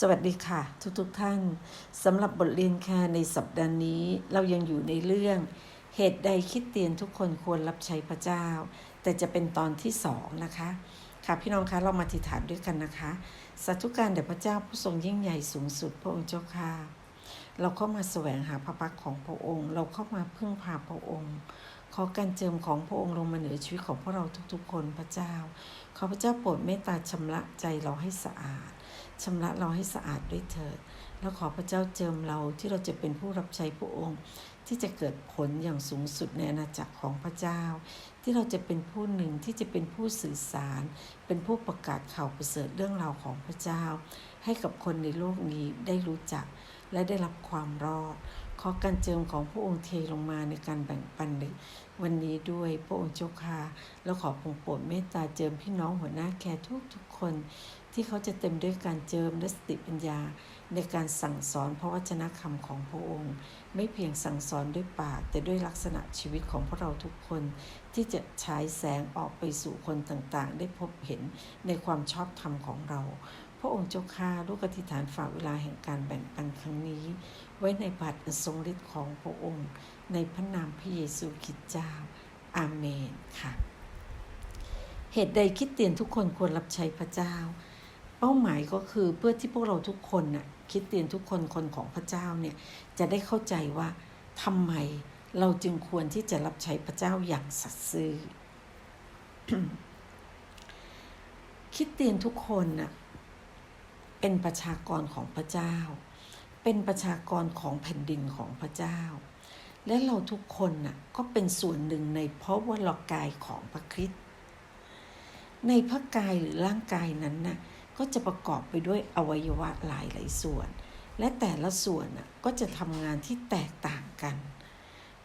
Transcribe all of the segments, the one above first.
สวัสดีค่ะ ทุกๆทท่านสำหรับบทเรียนค่ะในสัปดาห์นี้เรายังอยู่ในเรื่อง เหตุใดคิดเตียนทุกคนควรรับใช้พระเจ้า แต่จะเป็นตอนที่สองนะคะ ค่ะพี่น้องคะเรามาติฐานด้วยกันนะคะสาธุการแด่พระเจ้าผู้ทรงยิ่งใหญ่สูงสุดพระองค์เจ้าค่ะเราเข้ามาแสวงหาพระพักของพระองค์ เราเข้ามาพึ่งพาพระองค์ ขอการเจิมของพระองค์ลงมาเหนือชีวิตของพวกเราทุกๆ คนพระเจ้า ขอพระเจ้าโปรดเมตตาชำระใจเราให้สะอาด ชำระเราให้สะอาดด้วยเถิด แล้วขอพระเจ้าเจิมเราที่เราจะเป็นผู้รับใช้พระองค์ ที่จะเกิดผลอย่างสูงสุดในอาณาจักรของพระเจ้า ที่เราจะเป็นผู้หนึ่งที่จะเป็นผู้สื่อสาร เป็นผู้ประกาศข่าวประเสริฐเรื่องราวของพระเจ้า ให้กับคนในโลกนี้ได้รู้จักและได้รับความรอด ขอการเจิมของพระองค์เทลงมาในการแบ่งปันในวันนี้ด้วยพระองค์เจ้าค่ะแล้วขอพงโปรดเมตตาเจิมพี่น้องหัวหน้าแคร์ทุกทุกคน ที่เขาจะเต็มด้วยการเจิมและสติปัญญา ในการสั่งสอนพระวจนะคำของพระองค์ ไม่เพียงสั่งสอนด้วยปาก แต่ด้วยลักษณะชีวิตของพวกเราทุกคน ที่จะฉายแสงออกไปสู่คนต่างๆ ได้พบเห็นในความชอบธรรมของเรา พระองค์เจ้าข้าลูกอธิษฐานฝากเวลาแห่งการแบ่งปันครั้งนี้ ไว้ในบาตรทรงฤทธิ์ของพระองค์ ในพระนามพระเยซูคริสต์เจ้าอาเมนค่ะเหตุใดคิดเตียนทุกคนควรรับใช้พระเจ้า เป้าหมายก็คือเพื่อที่พวกเราทุกคนน่ะคิดเตียนทุกคนคนของพระเจ้าเนี่ยจะได้เข้าใจว่าทำไมเราจึงควรที่จะรับใช้พระเจ้าอย่างสัตย์ซื่อคิดเตียนทุกคนน่ะเป็นประชากรของพระเจ้า เป็นประชากรของแผ่นดินของพระเจ้า และเราทุกคนน่ะก็เป็นส่วนหนึ่งในพระว่าเรากายของพระคริสต์ในพระกายหรือร่างกายนั้นน่ะ ก็จะประกอบไปด้วยอวัยวะหลายหลายส่วน และแต่ละส่วนก็จะทำงานที่แตกต่างกัน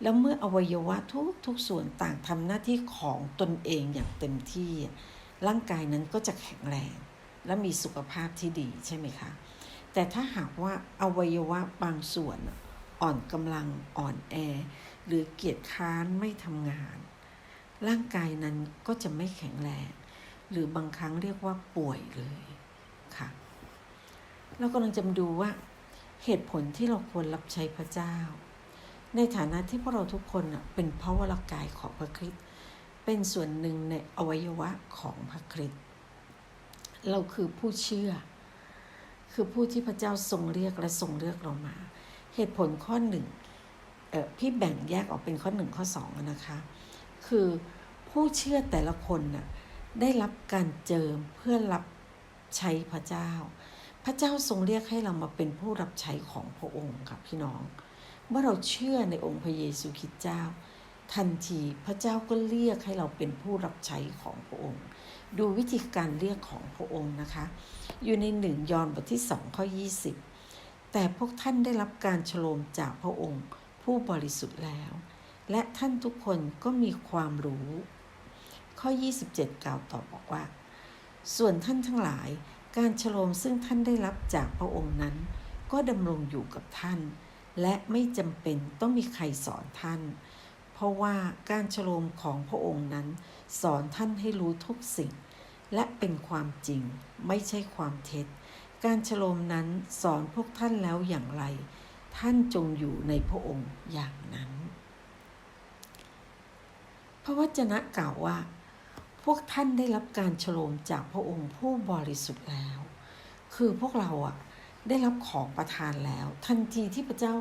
แล้วเมื่ออวัยวะทุกทุกส่วนต่างทำหน้าที่ของตนเองอย่างเต็มที่ ร่างกายนั้นก็จะแข็งแรง และมีสุขภาพที่ดีใช่ไหมคะ แต่ถ้าหากว่าอวัยวะบางส่วนอ่อนกำลังอ่อนแอ หรือเกียจค้านไม่ทำงาน ร่างกายนั้นก็จะไม่แข็งแรง หรือบางครั้งเรียกว่าป่วยเลย ค่ะ เรากำลังจะมาดูว่าเหตุผลที่เราควรรับใช้พระเจ้า ในฐานะที่พวกเราทุกคนเป็นพระวรากายของพระคริสต์เป็นส่วนหนึ่งในอวัยวะของพระคริสต์เราคือผู้เชื่อ คือผู้ที่พระเจ้าทรงเรียกและทรงเลือกเรามา เหตุผลข้อหนึ่งพี่แบ่งแยกออกเป็นข้อหนึ่งข้อสองนะคะ คือผู้เชื่อแต่ละคนน่ะได้รับการเจิมเพื่อรับ ใช้พระเจ้า พระเจ้าทรงเรียกให้เรามาเป็นผู้รับใช้ของพระองค์ค่ะพี่น้อง เมื่อเราเชื่อในองค์พระเยซูคริสต์เจ้า ทันทีพระเจ้าก็เรียกให้เราเป็นผู้รับใช้ของพระองค์ ดูวิธีการเรียกของพระองค์นะคะ อยู่ในหนึ่งยอห์นบทที่สองข้อ20แต่พวกท่านได้รับการฉโลมจากพระองค์ผู้บริสุทธิ์แล้ว และท่านทุกคนก็มีความรู้ ข้อ 27 กล่าวต่อบอกว่า ส่วนท่านทั้งหลาย การฉลมซึ่งท่านได้รับจากพระองค์นั้น ก็ดำรงอยู่กับท่าน และไม่จำเป็นต้องมีใครสอนท่าน เพราะว่าการฉลมของพระองค์นั้น สอนท่านให้รู้ทุกสิ่ง และเป็นความจริงไม่ใช่ความเท็จ การฉลมนั้นสอนพวกท่านแล้วอย่างไร ท่านจงอยู่ในพระองค์อย่างนั้น พระวจนะกล่าวว่า พวกท่านได้รับการฉโลมจากพระองค์ผู้บริสุทธิ์แล้ว คือพวกเราอะได้รับของประทานแล้ว ทันทีที่พระเจ้า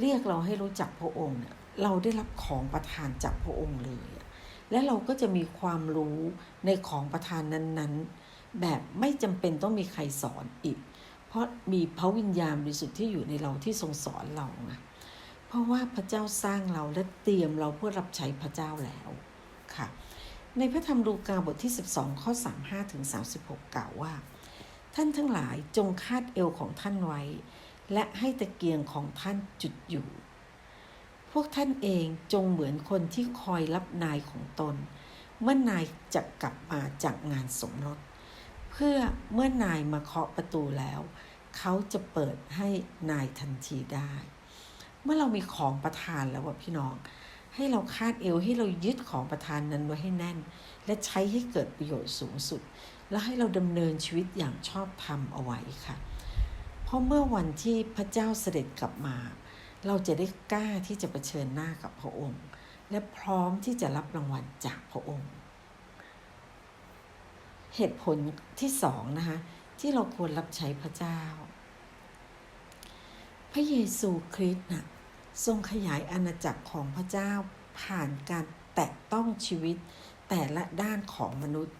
เรียกเราให้รู้จักพระองค์เนี่ยเราได้รับของประทานจากพระองค์เลย และเราก็จะมีความรู้ในของประทานนั้นๆ แบบไม่จำเป็นต้องมีใครสอนอีก เพราะมีพระวิญญาณบริสุทธิ์ที่อยู่ในเราที่ทรงสอนเราไงเพราะว่าพระเจ้าสร้างเราและเตรียมเราเพื่อรับใช้พระเจ้าแล้วค่ะ ในพระธรรมลูกาบทที่ 12 ข้อ 35 ถึง 36 กล่าวว่า ท่านทั้งหลายจงคาดเอวของท่านไว้ และให้ตะเกียงของท่านจุดอยู่ พวกท่านเองจงเหมือนคนที่คอยรับนายของตน เมื่อนายจะกลับมาจากงานสมรส เพื่อเมื่อนายมาเคาะประตูแล้ว เขาจะเปิดให้นายทันทีได้ เมื่อเรามีของประทานแล้วว่าพี่น้อง ให้เราคาดเอวให้เรายึดของประทานนั้นไว้ให้แน่น และใช้ให้เกิดประโยชน์สูงสุด และให้เราดำเนินชีวิตอย่างชอบธรรมเอาไว้ค่ะ เพราะเมื่อวันที่พระเจ้าเสด็จกลับมา เราจะได้กล้าที่จะะเผชิญหน้ากับพระองค์ และพร้อมที่จะรับรางวัลจากพระองค์ เหตุผลที่สองนะคะที่เราควรรับใช้พระเจ้า พระเยซูคริสต์นะ ทรงขยายอาณาจักรของพระเจ้าผ่านการแตะต้องชีวิตแต่ละด้านของมนุษย์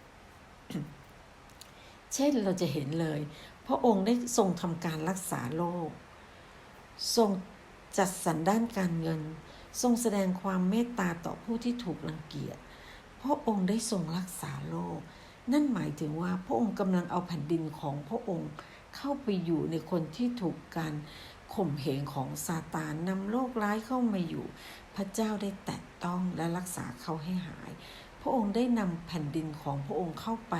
เช่นเราจะเห็นเลย พระองค์ได้ทรงทำการรักษาโรคทรงจัดสรรด้านการเงิน ทรงแสดงความเมตตาต่อผู้ที่ถูกรังเกียจ พระองค์ได้ทรงรักษาโลก นั่นหมายถึงว่าพระองค์กำลังเอาแผ่นดินของพระองค์เข้าไปอยู่ในคนที่ถูกการ ข่มเหงของซาตานนำโรคร้ายเข้ามาอยู่ พระเจ้าได้แตะต้องและรักษาเขาให้หาย พระองค์ได้นำแผ่นดินของพระองค์เข้าไป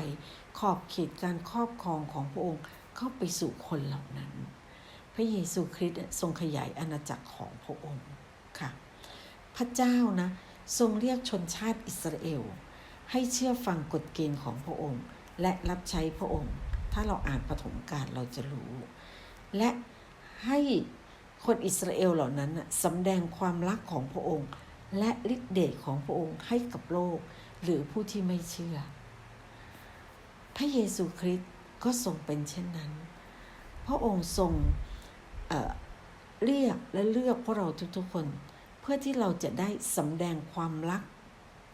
ขอบเขตการครอบครองของพระองค์เข้าไปสู่คนเหล่านั้น พระเยซูคริสต์ทรงขยายอาณาจักรของพระองค์ค่ะ พระเจ้านะทรงเรียกชนชาติอิสราเอล ให้เชื่อฟังกฎเกณฑ์ของพระองค์ และรับใช้พระองค์ ถ้าเราอ่านปฐมกาลเราจะรู้ และ ให้คนอิสราเอลเหล่านั้นสำแดงความรักของพระองค์ และฤทธิเดชของพระองค์ให้กับโลก หรือผู้ที่ไม่เชื่อ พระเยซูคริสต์ก็ทรงเป็นเช่นนั้น พระองค์ทรงเเรียกและเลือกพวกเราทุกๆคน เพื่อที่เราจะได้สำแดงความรัก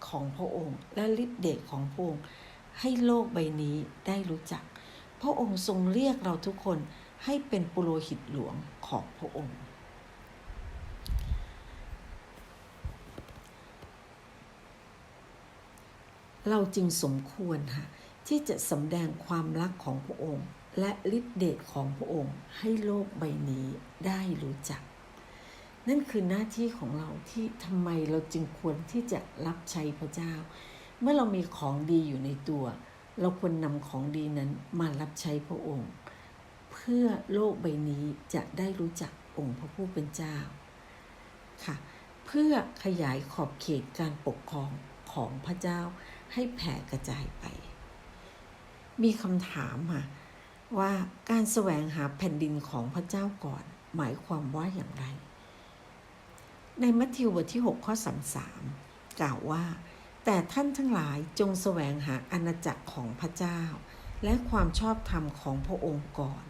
ของพระองค์ และฤทธิเดชของพระองค์ให้โลกใบนี้ได้รู้จัก พระองค์ทรงเรียกเราทุกคน ให้เป็นปุโรหิตหลวงของพระองค์ เราจึงสมควรค่ะที่จะสำแดงความรักของพระองค์ และฤทธิเดชของพระองค์ให้โลกใบนี้ได้รู้จัก นั่นคือหน้าที่ของเราที่ทำไมเราจึงควรที่จะรับใช้พระเจ้า เมื่อเรามีของดีอยู่ในตัว เราควรนำของดีนั้นมารับใช้พระองค์ พื่อโลกใบนี้จะได้รู้จักองค์พระผู้เป็นเจ้าค่ะ เพื่อขยายขอบเขตการปกครองของพระเจ้าให้แผ่กระจายไป มีคำถามค่ะว่าการแสวงหาแผ่นดินของพระเจ้าก่อน หมายความว่าอย่างไร ในมัทธิวบทที่ 6 ข้อ 33 กล่าวว่า แต่ท่านทั้งหลายจงแสวงหาอาณาจักรของพระเจ้า และความชอบธรรมของพระองค์ก่อน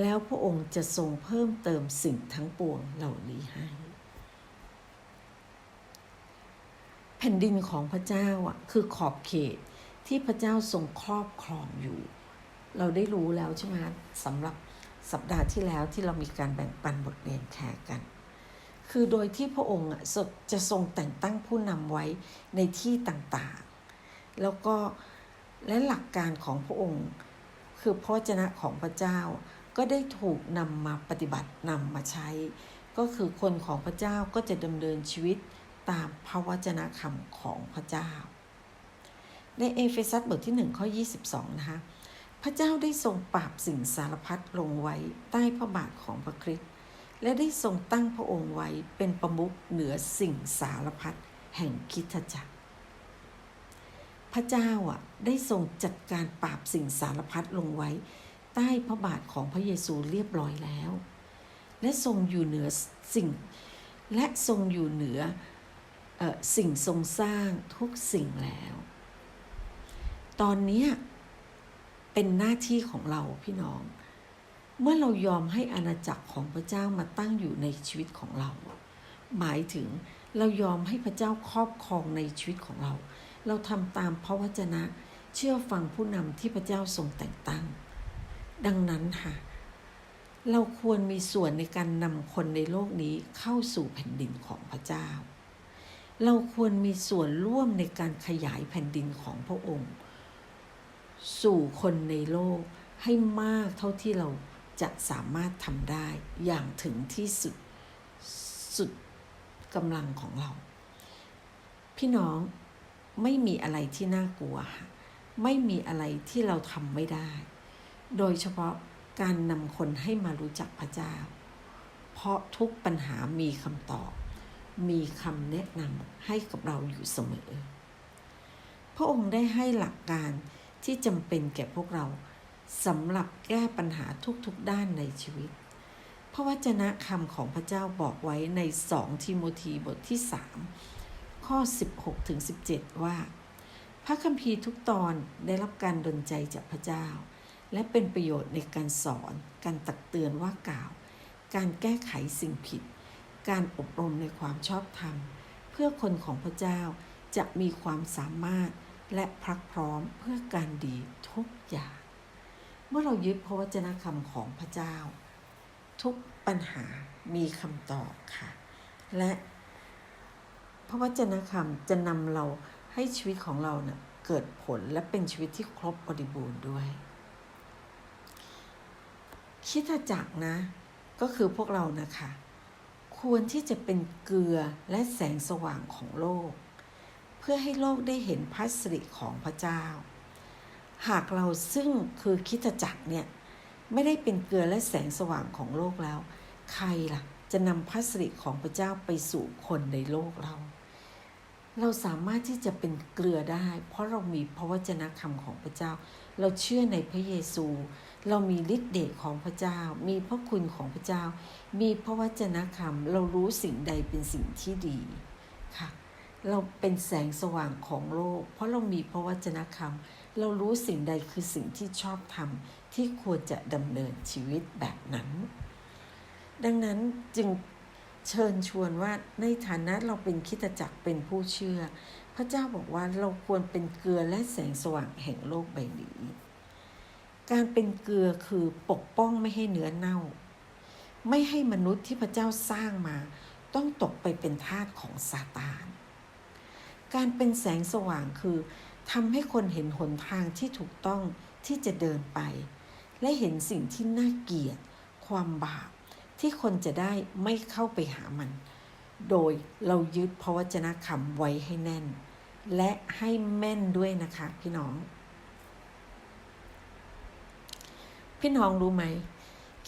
แล้วพระองค์จะทรงเพิ่มเติมสิ่งทั้งปวงเหล่านี้ให้ แผ่นดินของพระเจ้าอะคือขอบเขตที่พระเจ้าทรงครอบครองอยู่ เราได้รู้แล้วใช่ไหมสำหรับสัปดาห์ที่แล้วที่เรามีการแบ่งปันบทเรียนแชร์กัน คือโดยที่พระองค์จะทรงแต่งตั้งผู้นำไว้ในที่ต่างๆ แล้วก็และหลักการของพระองค์ คือพระเจนะของพระเจ้า ก็ได้ถูกนำมาปฏิบัตินำมาใช้ ก็คือคนของพระเจ้าก็จะดำเนินชีวิตตามพระวจนะคำของพระเจ้า ในเอเฟซัสบทที่1ข้อ22 นะคะ พระเจ้าได้ทรงปราบสิ่งสารพัดลงไว้ใต้พระบาทของพระคริสต์และได้ทรงตั้งพระองค์ไว้เป็นประมุขเหนือสิ่งสารพัดแห่งคิดจักร พระเจ้าอะได้ทรงจัดการปราบสิ่งสารพัดลงไว้ ใต้พระบาทของพระเยซูเรียบร้อยแล้ว และทรงอยู่เหนือสิ่ง และทรงอยู่เหนือสิ่งทรงสร้างทุกสิ่งแล้ว ตอนนี้เป็นหน้าที่ของเราพี่น้อง เมื่อเรายอมให้อาณาจักรของพระเจ้ามาตั้งอยู่ในชีวิตของเรา หมายถึงเรายอมให้พระเจ้าครอบครองในชีวิตของเรา เราทำตามพระวจนะเชื่อฟังผู้นำที่พระเจ้าทรงแต่งตั้ง ดังนั้นค่ะ เราควรมีส่วนในการนำคนในโลกนี้เข้าสู่แผ่นดินของพระเจ้า เราควรมีส่วนร่วมในการขยายแผ่นดินของพระองค์ สู่คนในโลกให้มากเท่าที่เราจะสามารถทำได้อย่างถึงที่สุดสุดกำลังของเรา พี่น้องไม่มีอะไรที่น่ากลัวค่ะไม่มีอะไรที่เราทำไม่ได้ โดยเฉพาะการนำคนให้มารู้จักพระเจ้า เพราะทุกปัญหามีคำตอบ มีคำแนะนำให้กับเราอยู่เสมอ พระองค์ได้ให้หลักการที่จำเป็นแก่พวกเราสำหรับแก้ปัญหาทุกๆด้านในชีวิต พระวจนะคำของพระเจ้าบอกไว้ใน 2 ทิโมธีบทที่ 3 ข้อ 16ถึง17 ว่า พระคัมภีร์ทุกตอนได้รับการดลใจจากพระเจ้า และเป็นประโยชน์ในการสอน การตักเตือนว่ากล่าว การแก้ไขสิ่งผิด การอบรมในความชอบธรรม เพื่อคนของพระเจ้าจะมีความสามารถและพรักพร้อมเพื่อการดีทุกอย่าง เมื่อเรายึดพระวจนะคำของพระเจ้า ทุกปัญหามีคำตอบค่ะ และพระวจนะคำจะนำเราให้ชีวิตของเราเนะ่ยเกิดผลและเป็นชีวิตที่ครบบริบูรณ์ด้วย คิดจักรนะ ก็คือพวกเรานะคะ ควรที่จะเป็นเกลือและแสงสว่างของโลก เพื่อให้โลกได้เห็นพระสิริของพระเจ้า หากเราซึ่งคือคิดจักรเนี่ยไม่ได้เป็นเกลือและแสงสว่างของโลกแล้ว ใครล่ะจะนำพระสิริของพระเจ้าไปสู่คนในโลกเรา เราสามารถที่จะเป็นเกลือได้ เพราะเรามีพระวจนะคำของพระเจ้า เราเชื่อในพระเยซู เรามีฤทธิ์เดชของพระเจ้า มีพระคุณของพระเจ้า มีพระวจนะคำเรารู้สิ่งใดเป็นสิ่งที่ดีค่ะ เราเป็นแสงสว่างของโลก เพราะเรามีพระวจนะคำเรารู้สิ่งใดคือสิ่งที่ชอบทำที่ควรจะดำเนินชีวิตแบบนั้น ดังนั้นจึงเชิญชวนว่าในฐานะเราเป็นคริดจักรเป็นผู้เชื่อ พระเจ้าบอกว่าเราควรเป็นเกลือและแสงสว่างแห่งโลกใบนี้ การเป็นเกลือคือปกป้องไม่ให้เนื้อเน่า ไม่ให้มนุษย์ที่พระเจ้าสร้างมา ต้องตกไปเป็นทาสของซาตาน การเป็นแสงสว่างคือทำให้คนเห็นหนทางที่ถูกต้องที่จะเดินไป และเห็นสิ่งที่น่าเกลียด ความบาปที่คนจะได้ไม่เข้าไปหามัน โดยเรายึดพระวจนะคำไว้ให้แน่น และให้แม่นด้วยนะคะพี่น้อง พี่น้องรู้ไหม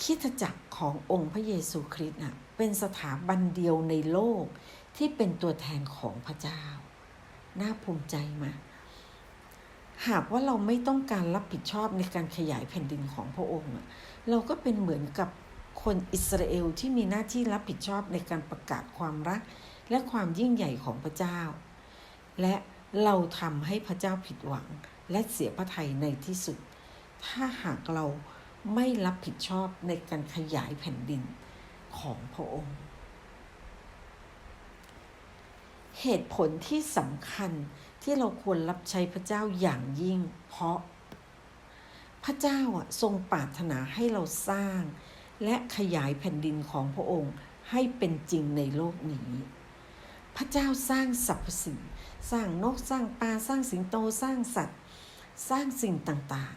คิดจักรขององค์พระเยซูคริสต์น่ะเป็นสถาบันเดียวในโลกที่เป็นตัวแทนของพระเจ้า น่าภูมิใจมาหากว่าเราไม่ต้องการรับผิดชอบในการขยายแผ่นดินของพระองค์ เราก็เป็นเหมือนกับคนอิสราเอลที่มีหน้าที่รับผิดชอบในการประกาศความรัก และความยิ่งใหญ่ของพระเจ้า และเราทำให้พระเจ้าผิดหวังและเสียพระทัยในที่สุด ถ้าหากเรา ไม่รับผิดชอบในการขยายแผ่นดินของพระองค์ เหตุผลที่สำคัญที่เราควรรับใช้พระเจ้าอย่างยิ่ง เพราะ พระเจ้าทรงปรารถนาให้เราสร้าง และขยายแผ่นดินของพระองค์ให้เป็นจริงในโลกนี้ พระเจ้าสร้างสรรพสิ่ง สร้างนกสร้างปลาสร้างสิงโตสร้างสัตว์ สร้างสิ่งต่าง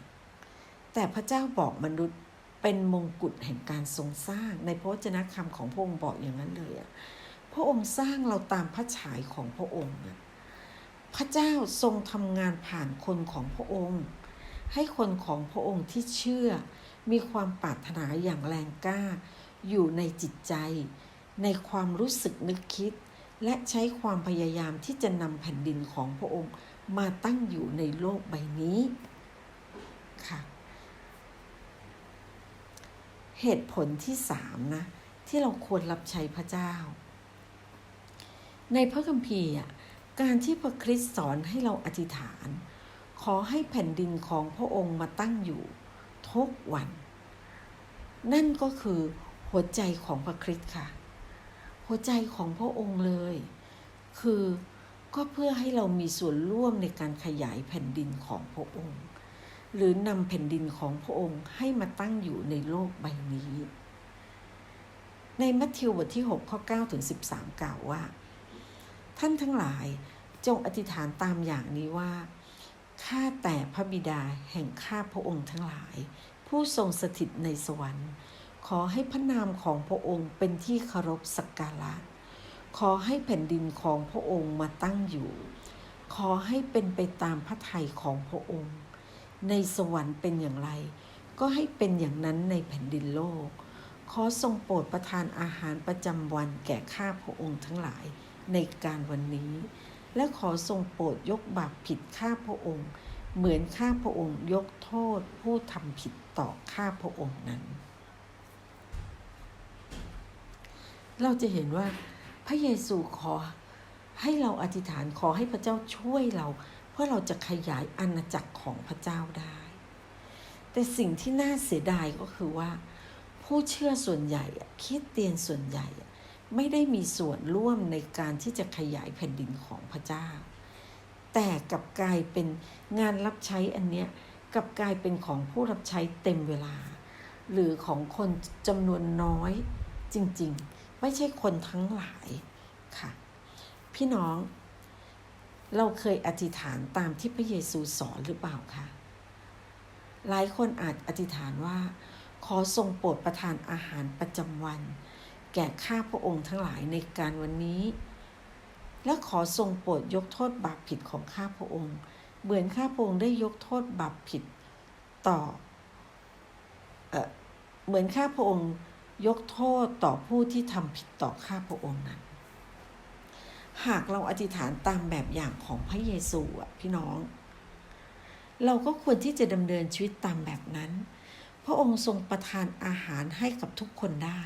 แต่พระเจ้าบอกมนุษย์เป็นมงกุฎแห่งการทรงสร้าง ในพระวจนะคำของพระองค์บอกอย่างนั้นเลยอะพระองค์สร้างเราตามพระฉายของพระองค์อะพระเจ้าทรงทำงานผ่านคนของพระองค์ ให้คนของพระองค์ที่เชื่อ มีความปรารถนาอย่างแรงกล้า อยู่ในจิตใจ ในความรู้สึกนึกคิด และใช้ความพยายามที่จะนำแผ่นดินของพระองค์มาตั้งอยู่ในโลกใบนี้ค่ะ เหตุผลที่สามนะ ที่เราควรรับใช้พระเจ้า ในพระคัมภีร์การที่พระคริสต์สอนให้เราอธิษฐาน ขอให้แผ่นดินของพระองค์มาตั้งอยู่ ทุกวัน นั่นก็คือหัวใจของพระคริสต์ค่ะ หัวใจของพระองค์เลย คือก็เพื่อให้เรามีส่วนร่วมในการขยายแผ่นดินของพระองค์ หรือนำแผ่นดินของพระองค์ให้มาตั้งอยู่ในโลกใบนี้ ในมัทธิวบทที่ 6 ข้อ 9 ถึง 13 กล่าวว่า ท่านทั้งหลายจงอธิษฐานตามอย่างนี้ว่า ข้าแต่พระบิดาแห่งข้าพระองค์ทั้งหลาย ผู้ทรงสถิตในสวรรค์ ขอให้พระนามของพระองค์เป็นที่เคารพสักการะ ขอให้แผ่นดินของพระองค์มาตั้งอยู่ ขอให้เป็นไปตามพระทัยของพระองค์ ในสวรรค์เป็นอย่างไร ก็ให้เป็นอย่างนั้นในแผ่นดินโลก ขอทรงโปรดประทานอาหารประจำวันแก่ข้าพระองค์ทั้งหลายในการวันนี้ และขอทรงโปรดยกบาปผิดข้าพระองค์ เหมือนข้าพระองค์ยกโทษผู้ทำผิดต่อข้าพระองค์นั้น เราจะเห็นว่าพระเยซูขอให้เราอธิษฐานขอให้พระเจ้าช่วยเรา พื่อเราจะขยายอาณาจักรของพระเจ้าได้ แต่สิ่งที่น่าเสียดายก็คือว่า ผู้เชื่อส่วนใหญ่คิดเตียนส่วนใหญ่ ไม่ได้มีส่วนร่วมในการที่จะขยายแผ่นดินของพระเจ้า แต่กลับกลายเป็นงานรับใช้อันเนี้ยกลับกลายเป็นของผู้รับใช้เต็มเวลา หรือของคนจำนวนน้อยจริงๆ ไม่ใช่คนทั้งหลายค่ะ พี่น้อง เราเคยอธิษฐานตามที่พระเยซูสอนหรือเปล่าคะ หลายคนอาจอธิษฐานว่า ขอทรงโปรดประทานอาหารประจำวัน แก่ข้าพระองค์ทั้งหลายในการวันนี้ และขอทรงโปรดยกโทษบาปผิดของข้าพระองค์ เหมือนข้าพระองค์ได้ยกโทษบาปผิดต่อเออเหมือนข้าพระองค์ยกโทษต่อผู้ที่ทำผิดต่อข้าพระองค์นั้น หากเราอธิษฐานตามแบบอย่างของพระเยซูอะพี่น้อง เราก็ควรที่จะดำเนินชีวิตตามแบบนั้น พระองค์ทรงประทานอาหารให้กับทุกคนได้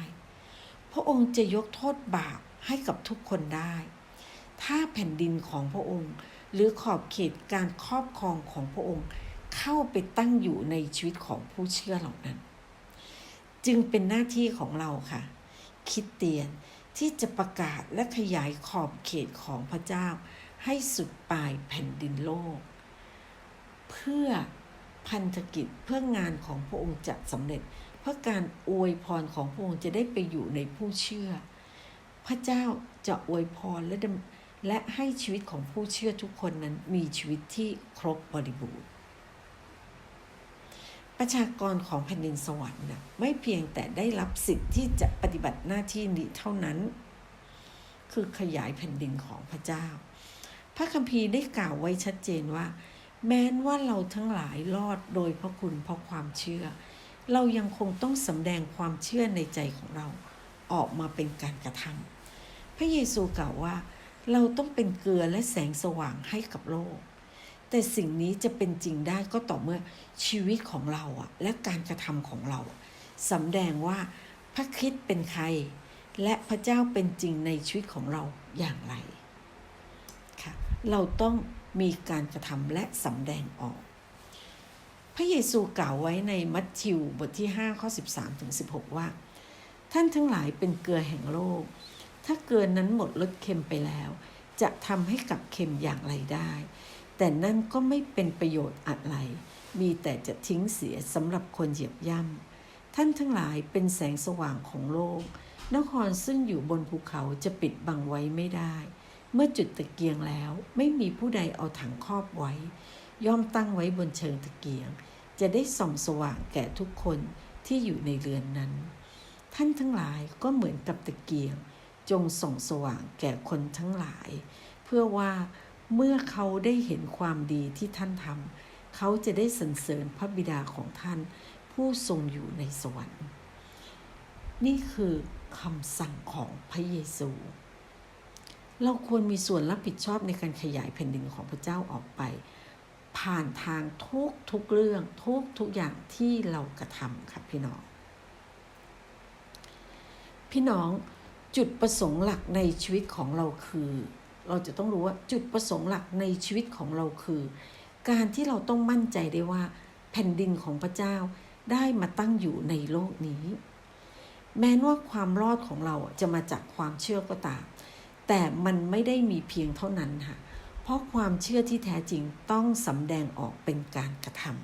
พระองค์จะยกโทษบาปให้กับทุกคนได้ ถ้าแผ่นดินของพระองค์ หรือขอบเขตการครอบครองของพระองค์เข้าไปตั้งอยู่ในชีวิตของผู้เชื่อเหล่านั้น จึงเป็นหน้าที่ของเราค่ะคิดเตียน ที่จะประกาศและขยายขอบเขตของพระเจ้า ให้สุดปลายแผ่นดินโลก เพื่อพันธกิจเพื่องานของพระองค์จะสำเร็จ เพื่อการอวยพรของพระองค์จะได้ไปอยู่ในผู้เชื่อ พระเจ้าจะอวยพรและและให้ชีวิตของผู้เชื่อทุกคนนั้นมีชีวิตที่ครบบริบูรณ์ ประชากรของแผ่นดินสวรรค์นะไม่เพียงแต่ได้รับสิทธิ์ที่จะปฏิบัติหน้าที่นี้เท่านั้น คือขยายแผ่นดินของพระเจ้า พระคัมภีร์ได้กล่าวไว้ชัดเจนว่า แม้นว่าเราทั้งหลายรอดโดยพระคุณเพราะความเชื่อ เรายังคงต้องสำแดงความเชื่อในใจของเราออกมาเป็นการกระทำพระเยซูกล่าวว่า เราต้องเป็นเกลือและแสงสว่างให้กับโลก แต่สิ่งนี้จะเป็นจริงได้ก็ต่อเมื่อชีวิตของเราอะและการกระทำของเราสำแดงว่าพระคริสต์เป็นใคร และพระเจ้าเป็นจริงในชีวิตของเราอย่างไรค่ะเราต้องมีการกระทำและสำแดงออก พระเยซูกล่าวไว้ในมัทธิวบทที่5ข้อ13ถึง16 ว่า ท่านทั้งหลายเป็นเกลือแห่งโลก ถ้าเกลือนั้นหมดรสเค็มไปแล้ว จะทำให้กลับเค็มอย่างไรได้ แต่นั่นก็ไม่เป็นประโยชน์อะไร มีแต่จะทิ้งเสียสำหรับคนเหยียบย่ำท่านทั้งหลายเป็นแสงสว่างของโลก นครซึ่งอยู่บนภูเขาจะปิดบังไว้ไม่ได้ เมื่อจุดตะเกียงแล้วไม่มีผู้ใดเอาถังครอบไว้ ย่อมตั้งไว้บนเชิงตะเกียง จะได้ส่องสว่างแก่ทุกคนที่อยู่ในเรือนนั้น ท่านทั้งหลายก็เหมือนกับตะเกียง จงส่องสว่างแก่คนทั้งหลาย เพื่อว่า เมื่อเขาได้เห็นความดีที่ท่านทำเขาจะได้สรรเสริญพระบิดาของท่าน ผู้ทรงอยู่ในสวรรค์ นี่คือคำสั่งของพระเยซู เราควรมีส่วนรับผิดชอบในการขยายแผ่นดินของพระเจ้าออกไป ผ่านทางทุกทุกเรื่องทุกทุกอย่างที่เรากระทำค่ะพี่น้อง พี่น้องจุดประสงค์หลักในชีวิตของเราคือ เราจะต้องรู้ว่าจุดประสงค์หลักในชีวิตของเราคือ การที่เราต้องมั่นใจได้ว่า แผ่นดินของพระเจ้าได้มาตั้งอยู่ในโลกนี้ แม้ว่าความรอดของเราจะมาจากความเชื่อก็ตาม แต่มันไม่ได้มีเพียงเท่านั้นค่ะ เพราะความเชื่อที่แท้จริงต้องสำแดงออกเป็นการกระทำ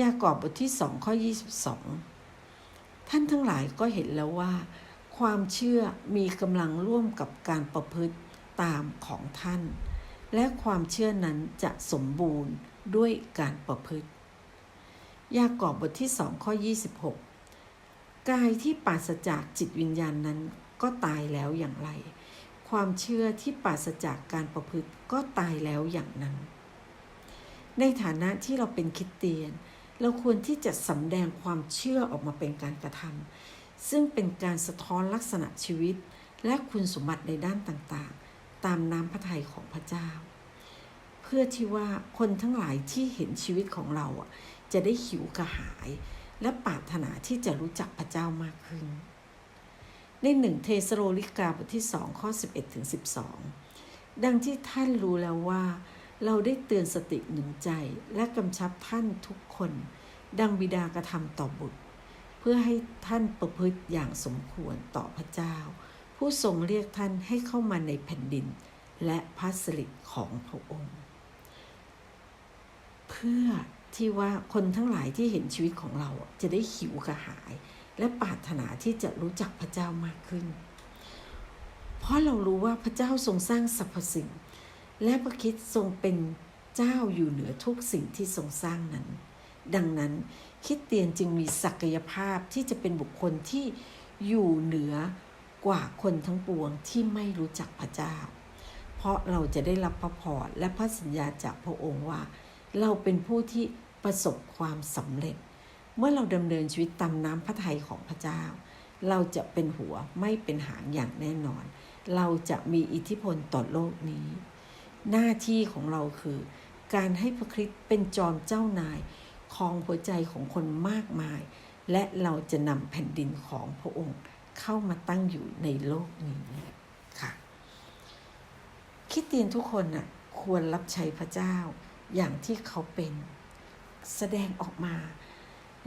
ยากอบบทที่สองข้อ 22 ท่านทั้งหลายก็เห็นแล้วว่า ความเชื่อมีกำลังร่วมกับการประพฤติตามของท่าน และความเชื่อนั้นจะสมบูรณ์ด้วยการประพฤติ ยากอบบทที่สองข้อ 26 กายที่ปราศจากจิตวิญญาณนั้นก็ตายแล้วอย่างไร ความเชื่อที่ปราศจากการประพฤติก็ตายแล้วอย่างนั้น ในฐานะที่เราเป็นคริสเตียน เราควรที่จะสำแดงความเชื่อออกมาเป็นการกระทำซึ่งเป็นการสะท้อนลักษณะชีวิต และคุณสมบัติในด้านต่างๆ ตามน้ำพระทัยของพระเจ้า เพื่อที่ว่าคนทั้งหลายที่เห็นชีวิตของเราจะได้หิวกระหาย และปรารถนาที่จะรู้จักพระเจ้ามากขึ้น ในหนึ่งเทสโลนิกาบทที่สองข้อ 11ถึง12 ดังที่ท่านรู้แล้วว่า เราได้เตือนสติหนุนใจและกำชับท่านทุกคน ดังบิดากระทำต่อบุตร เพื่อให้ท่านประพฤติอย่างสมควรต่อพระเจ้า ผู้ทรงเรียกท่านให้เข้ามาในแผ่นดิน และพระสิริของพระองค์ เพื่อที่ว่าคนทั้งหลายที่เห็นชีวิตของเราจะได้หิวกระหาย และปรารถนาที่จะรู้จักพระเจ้ามากขึ้น เพราะเรารู้ว่าพระเจ้าทรงสร้างสรรพสิ่ง และพระคิดทรงเป็นเจ้าอยู่เหนือทุกสิ่งที่ทรงสร้างนั้น ดังนั้นคิดเตียนจึงมีศักยภาพที่จะเป็นบุคคลที่อยู่เหนือกว่าคนทั้งปวงที่ไม่รู้จักพระเจ้า เพราะเราจะได้รับพระพรและพระสัญญาจากพระองค์ว่า เราเป็นผู้ที่ประสบความสำเร็จ เมื่อเราดำเนินชีวิตตามน้ำพระทัยของพระเจ้า เราจะเป็นหัวไม่เป็นหางอย่างแน่นอน เราจะมีอิทธิพลต่อโลกนี้ หน้าที่ของเราคือ การให้พระคริสต์เป็นจอมเจ้านายครองหัวใจของคนมากมาย และเราจะนำแผ่นดินของพระองค์เข้ามาตั้งอยู่ในโลกนี้ค่ะคิดเตียนทุกคนน่ะควรรับใช้พระเจ้าอย่างที่เขาเป็นแสดงออกมา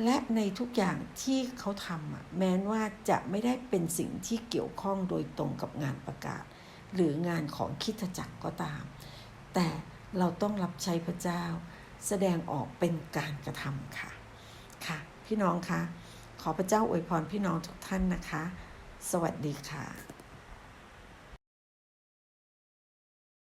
และในทุกอย่างที่เขาทำอะแม้ว่าจะไม่ได้เป็นสิ่งที่เกี่ยวข้องโดยตรงกับงานประกาศ หรืองานของคิดจักรก็ตาม แต่เราต้องรับใช้พระเจ้า แสดงออกเป็นการกระทำค่ะ ค่ะ พี่น้องคะขอพระเจ้าอวยพรพี่น้องทุกท่านนะคะ สวัสดีค่ะ